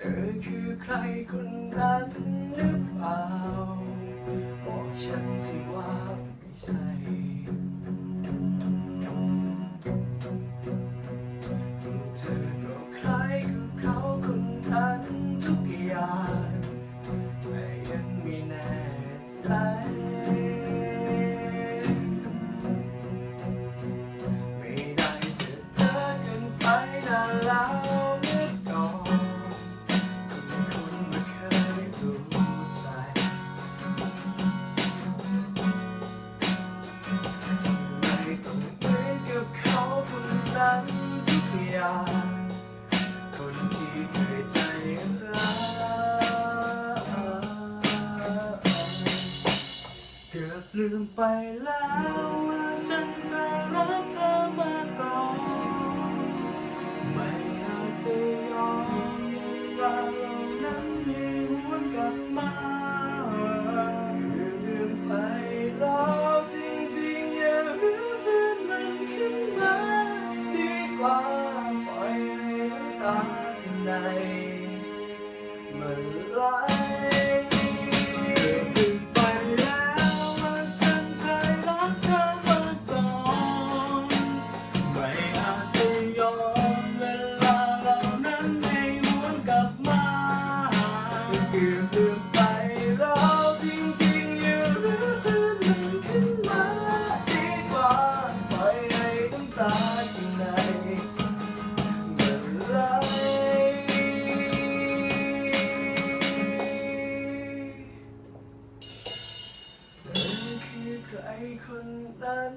เธอคือใครคนนั้นหรือเปล่า บอกฉันสิว่าไม่ใช่ เธอก็คล้ายกับเขาคนนั้นทุกอย่าง แต่ยังไม่แน่ใจ ลืมไปแล้วว่าฉันเคยรักเธอมาก่อน ไม่อาจจะยอมเวลาเหล่านั้นไม่หวนกลับมาเกือบลืมไปแล้วจริงๆอย่ารื้อฟื้นมันขึ้นมาดีกว่าปล่อยให้น้ำตาข้างใน ใครคนนั้น